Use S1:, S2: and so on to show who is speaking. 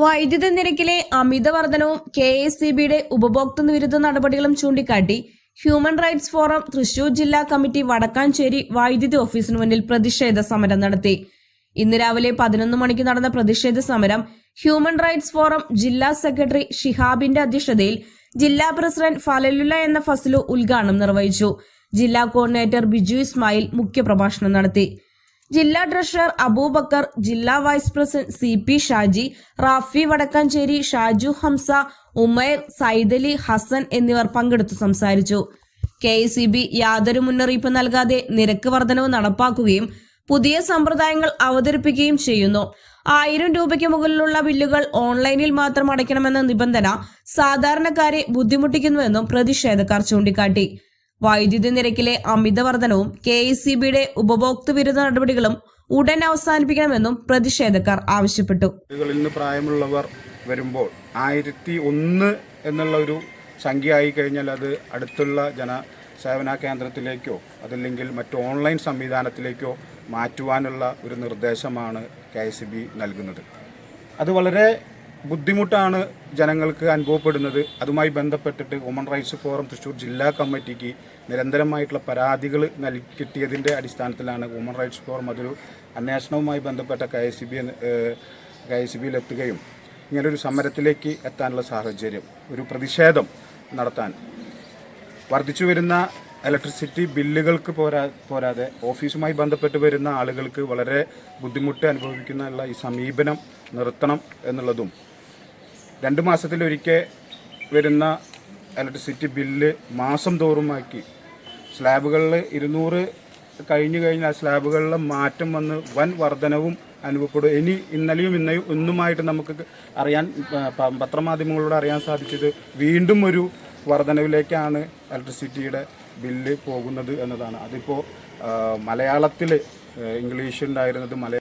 S1: വൈദ്യുതി നിരക്കിലെ അമിത വർധനവും K S C ബിയുടെ ഉപഭോക്തൃ വിരുദ്ധ നടപടികളും ചൂണ്ടിക്കാട്ടി ഹ്യൂമൻ റൈറ്റ്സ് ഫോറം തൃശൂർ ജില്ലാ കമ്മിറ്റി വടക്കാഞ്ചേരി വൈദ്യുതി ഓഫീസിന് മുന്നിൽ പ്രതിഷേധ സമരം നടത്തി. ഇന്ന് രാവിലെ പതിനൊന്ന് മണിക്ക് നടന്ന പ്രതിഷേധ സമരം ഹ്യൂമൻ റൈറ്റ്സ് ഫോറം ജില്ലാ സെക്രട്ടറി ഷിഹാബിന്റെ അധ്യക്ഷതയിൽ ജില്ലാ പ്രസിഡന്റ് ഫലലുല എന്ന ഫസലു ഉദ്ഘാടനം നിർവഹിച്ചു. ജില്ലാ കോർഡിനേറ്റർ ബിജു ഇസ്മായിൽ മുഖ്യപ്രഭാഷണം നടത്തി. ജില്ലാ ട്രഷറർ അബൂബക്കർ ജില്ലാ vice president C P Shaji Rafi Vadakkanchery Shaju Hamsa Umer Saidali Hasan എന്നിവർ പങ്കെടുത്തു സംസാരിച്ചു. കെ സി ബി യാതൊരു മുന്നറിയിപ്പ് നൽകാതെ നിരക്ക് വർധനവ് നടപ്പാക്കുകയും പുതിയ സമ്പ്രദായങ്ങൾ അവതരിപ്പിക്കുകയും ചെയ്യുന്നു. ആയിരം രൂപയ്ക്ക് മുകളിലുള്ള ബില്ലുകൾ ഓൺലൈനിൽ മാത്രം അടയ്ക്കണമെന്ന നിബന്ധന സാധാരണക്കാരെ ബുദ്ധിമുട്ടിക്കുന്നുവെന്നും പ്രതിഷേധക്കാർ ചൂണ്ടിക്കാട്ടി. വൈദ്യുതി നിരക്കിലെ അമിത വർധനവും കെ എസ് സി ബിയുടെ ഉപഭോക്തൃ വിരുദ്ധ നടപടികളും ഉടൻ അവസാനിപ്പിക്കണമെന്നും പ്രതിഷേധക്കാർ ആവശ്യപ്പെട്ടു.
S2: നിന്ന് പ്രായമുള്ളവർ വരുമ്പോൾ ആയിരത്തി ഒന്ന് എന്നുള്ള ഒരു സംഖ്യ ആയി കഴിഞ്ഞാൽ അത് അടുത്തുള്ള ജന ജനസേവന കേന്ദ്രത്തിലേക്കോ അതല്ലെങ്കിൽ മറ്റു ഓൺലൈൻ സംവിധാനത്തിലേക്കോ മാറ്റുവാനുള്ള ഒരു നിർദ്ദേശമാണ് കെ നൽകുന്നത്. അത് വളരെ ബുദ്ധിമുട്ടാണ് ജനങ്ങൾക്ക് അനുഭവപ്പെടുന്നത്. അതുമായി ബന്ധപ്പെട്ടിട്ട് ഹ്യൂമൻ റൈറ്റ്സ് ഫോറം തൃശ്ശൂർ ജില്ലാ കമ്മിറ്റിക്ക് നിരന്തരമായിട്ടുള്ള പരാതികൾ നൽകി കിട്ടിയതിന്റെ അടിസ്ഥാനത്തിലാണ് ഹ്യൂമൻ റൈറ്റ്സ് ഫോറം അതൊരു അന്വേഷണവുമായി ബന്ധപ്പെട്ട K S C B K S ബിയിലെത്തുകയും ഇങ്ങനൊരു സമരത്തിലേക്ക് എത്താനുള്ള സാഹചര്യം ഒരു പ്രതിഷേധം നടത്താൻ വർദ്ധിച്ചു വരുന്ന ഇലക്ട്രിസിറ്റി ബില്ലുകൾക്ക് പോരാ പോരാതെ ഓഫീസുമായി ബന്ധപ്പെട്ട് വരുന്ന ആളുകൾക്ക് വളരെ ബുദ്ധിമുട്ട് അനുഭവിക്കുന്ന ഈ സമീപനം നിർത്തണം എന്നുള്ളതും രണ്ട് മാസത്തിലൊരിക്കൽ വരുന്ന ഇലക്ട്രിസിറ്റി ബില്ല് മാസം തോറുമാക്കി സ്ലാബുകളിൽ ഇരുന്നൂറ് കഴിഞ്ഞു കഴിഞ്ഞാൽ സ്ലാബുകളിൽ മാറ്റം വന്ന് വൻ വർധനവും അനുഭവപ്പെടും. ഇനി ഇന്നലെയും ഇന്നയും ഇന്നുമായിട്ട് നമുക്ക് അറിയാൻ പത്രമാധ്യമങ്ങളോട് അറിയാൻ സാധിച്ചത് വീണ്ടും ഒരു വർധനവിലേക്കാണ് ഇലക്ട്രിസിറ്റിയുടെ ബില്ല് പോകുന്നത് എന്നതാണ്. അതിപ്പോൾ മലയാളത്തിൽ ഇംഗ്ലീഷ് ഉണ്ടായിരുന്നത് മലയാളം